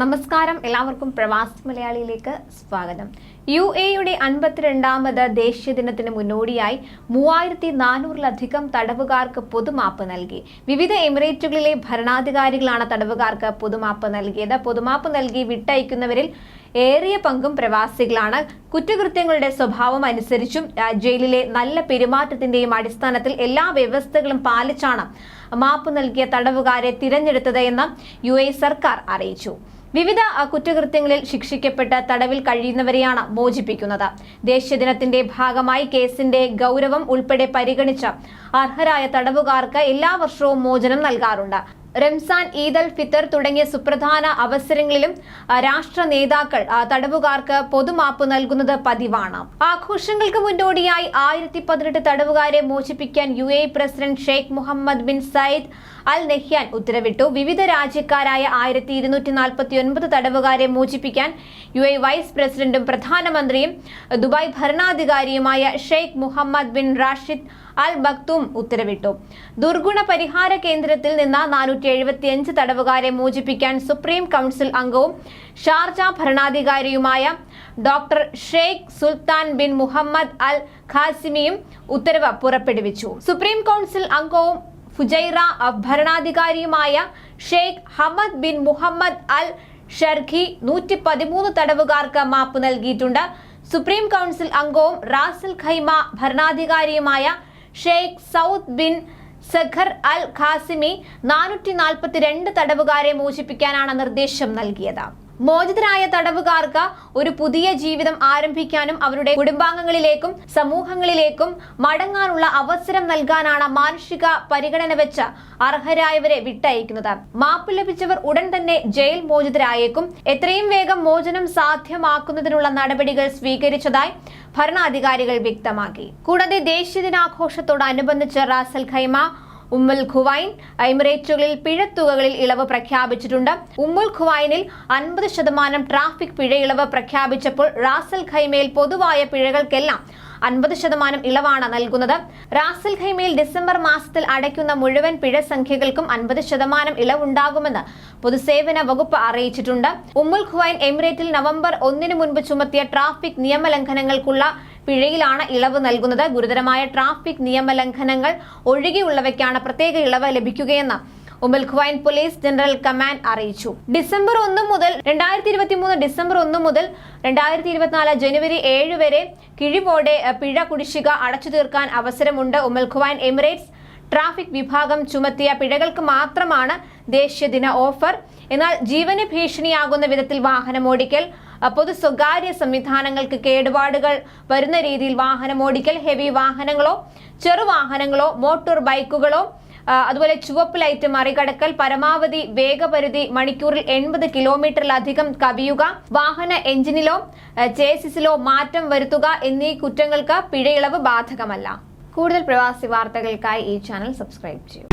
നമസ്കാരം. എല്ലാവർക്കും പ്രവാസി മലയാളിയിലേക്ക് സ്വാഗതം. യു എയുടെ അൻപത്തിരണ്ടാമത് ദേശീയ ദിനത്തിന് മുന്നോടിയായി മൂവായിരത്തി നാനൂറിലധികം തടവുകാർക്ക് പൊതുമാപ്പ് നൽകി. വിവിധ എമിറേറ്റുകളിലെ ഭരണാധികാരികളാണ് തടവുകാർക്ക് പൊതുമാപ്പ് നൽകിയത്. പൊതുമാപ്പ് നൽകി വിട്ടയക്കുന്നവരിൽ ഏറിയ പങ്കും പ്രവാസികളാണ്. കുറ്റകൃത്യങ്ങളുടെ സ്വഭാവം അനുസരിച്ചും ജയിലിലെ നല്ല പെരുമാറ്റത്തിന്റെയും അടിസ്ഥാനത്തിൽ എല്ലാ വ്യവസ്ഥകളും പാലിച്ചാണ് മാപ്പ് നൽകിയ തടവുകാരെ തിരഞ്ഞെടുത്തത് എന്ന് യു സർക്കാർ അറിയിച്ചു. വിവിധ കുറ്റകൃത്യങ്ങളിൽ ശിക്ഷിക്കപ്പെട്ട തടവിൽ കഴിയുന്നവരെയാണ് മോചിപ്പിക്കുന്നത്. ദേശീയ ദിനത്തിന്റെ ഭാഗമായി കേസിന്റെ ഗൗരവം ഉൾപ്പെടെ പരിഗണിച്ച് അർഹരായ തടവുകാർക്ക് എല്ലാ വർഷവും മോചനം നൽകാറുണ്ട്. റംസാൻ ഈദൽ ഫിത്തർ തുടങ്ങിയ സുപ്രധാന അവസരങ്ങളിലും രാഷ്ട്ര നേതാക്കൾ തടവുകാർക്ക് പൊതുമാപ്പ് നൽകുന്നത് പതിവാണ്. ആഘോഷങ്ങൾക്ക് മുന്നോടിയായി ആയിരത്തി പതിനെട്ട് തടവുകാരെ മോചിപ്പിക്കാൻ U A president Sheikh Mohammed bin Zayed Al Nahyan ഉത്തരവിട്ടു. വിവിധ രാജ്യക്കാരായ ആയിരത്തി ഇരുന്നൂറ്റി നാൽപ്പത്തി ഒൻപത് തടവുകാരെ മോചിപ്പിക്കാൻ യു എ വൈസ് പ്രസിഡന്റും പ്രധാനമന്ത്രിയും Dubai ഭരണാധികാരിയുമായ Sheikh Mohammed bin Rashid Al Maktoum ഉത്തരവിട്ടു. ദുർഗുണ പരിഹാര കേന്ദ്രത്തിൽ നിന്ന് നാനൂറ്റി എഴുപത്തിയഞ്ച് തടവുകാരെ മോചിപ്പിക്കാൻ സുപ്രീം കൗൺസിൽ അംഗവും Sharjah ഭരണാധികാരിയുമായ doctor Sheikh Sultan bin Mohammed Al ഖാസിമിയും ഉത്തരവ് പുറപ്പെടുവിച്ചു. സുപ്രീം കൗൺസിൽ അംഗവും Fujairah ഭരണാധികാരിയുമായ Sheikh Hamad bin Mohammed Al Sharqi നൂറ്റി പതിമൂന്ന് തടവുകാർക്ക് മാപ്പ് നൽകിയിട്ടുണ്ട്. സുപ്രീം കൗൺസിൽ അംഗവും Ras al Khaimah ഭരണാധികാരിയുമായ Sheikh Saud bin Saqr Al Qasimi നാനൂറ്റി നാൽപ്പത്തിരണ്ട് തടവുകാരെ മോചിപ്പിക്കാനാണ് നിർദ്ദേശം നൽകിയത്. മോചിതരായ തടവുകാർക്ക് ഒരു പുതിയ ജീവിതം ആരംഭിക്കാനും അവരുടെ കുടുംബാംഗങ്ങളിലേക്കും സമൂഹങ്ങളിലേക്കും മടങ്ങാനുള്ള അവസരം നൽകാനാണ് മാനുഷിക പരിഗണന വെച്ച് അർഹരായവരെ വിട്ടയക്കുന്നത്. മാപ്പ് ലഭിച്ചവർ ഉടൻ തന്നെ ജയിൽ മോചിതരായേക്കും. എത്രയും വേഗം മോചനം സാധ്യമാക്കുന്നതിനുള്ള നടപടികൾ സ്വീകരിച്ചതായി ഭരണാധികാരികൾ വ്യക്തമാക്കി. കൂടാതെ ദേശീയ ദിനാഘോഷത്തോടനുബന്ധിച്ച് Ras Al Khaimah Umm Al Quwain എമിറേറ്റുകളിൽ പിഴത്തുകകളിൽ ഇളവ് പ്രഖ്യാപിച്ചിട്ടുണ്ട്. ഉമ്മുൽ ഖുവൈനിൽ അൻപത് ശതമാനം ട്രാഫിക് പിഴ ഇളവ് പ്രഖ്യാപിച്ചപ്പോൾ റാസൽ ഖൈമയിൽ പൊതുവായ പിഴകൾക്കെല്ലാം അൻപത് ശതമാനം ഇളവാണ് നൽകുന്നത്. റാസൽ ഖൈമയിൽ ഡിസംബർ മാസത്തിൽ അടയ്ക്കുന്ന മുഴുവൻ പിഴ സംഖ്യകൾക്കും അൻപത് ശതമാനം ഇളവുണ്ടാകുമെന്ന് പൊതുസേവന വകുപ്പ് അറിയിച്ചിട്ടുണ്ട്. ഉമ്മുൽ ഖുവൈൻ എമിറേറ്റിൽ നവംബർ ഒന്നിന് മുൻപ് ചുമത്തിയ ട്രാഫിക് നിയമലംഘനങ്ങൾക്കുള്ള പിഴയിലാണ് ഇളവ് നൽകുന്നത്. ഗുരുതരമായ ട്രാഫിക് നിയമലംഘനങ്ങൾ ഒഴികെയുള്ളവയ്ക്കാണ് പ്രത്യേക ഇളവ് ലഭിക്കുകയെന്ന് Umm al Quwain police general command അറിയിച്ചു. ഡിസംബർ ഒന്ന് മുതൽ രണ്ടായിരത്തി ഇരുപത്തി മൂന്ന് ഡിസംബർ ഒന്ന് മുതൽ രണ്ടായിരത്തി ഇരുപത്തിനാല് ജനുവരി ഏഴ് വരെ കിഴിവോടെ പിഴ കുടിശ്ശിക അടച്ചു തീർക്കാൻ അവസരമുണ്ട് ഉമൽ ഖുവൈൻ എമിറേറ്റ്സ്. ട്രാഫിക് വിഭാഗം ചുമത്തിയ പിഴകൾക്ക് മാത്രമാണ് ദേശീയ ദിന ഓഫർ. എന്നാൽ ജീവന് ഭീഷണിയാകുന്ന വിധത്തിൽ വാഹനമോടിക്കൽ പൊതു സ്വകാര്യ സംവിധാനങ്ങൾക്ക് കേടുപാടുകൾ വരുന്ന രീതിയിൽ വാഹനം ഓടിക്കൽ ഹെവി വാഹനങ്ങളോ ചെറുവാഹനങ്ങളോ മോട്ടോർ ബൈക്കുകളോ അതുപോലെ ചുവപ്പ് ലൈറ്റ് മറികടക്കൽ പരമാവധി വേഗപരിധി മണിക്കൂറിൽ എൺപത് കിലോമീറ്ററിലധികം കവിയുക വാഹന എഞ്ചിനിലോ ചേസിസിലോ മാറ്റം വരുത്തുക എന്നീ കുറ്റങ്ങൾക്ക് പിഴയിളവ് ബാധകമല്ല. കൂടുതൽ പ്രവാസി വാർത്തകൾക്കായി ഈ ചാനൽ സബ്സ്ക്രൈബ് ചെയ്യൂ.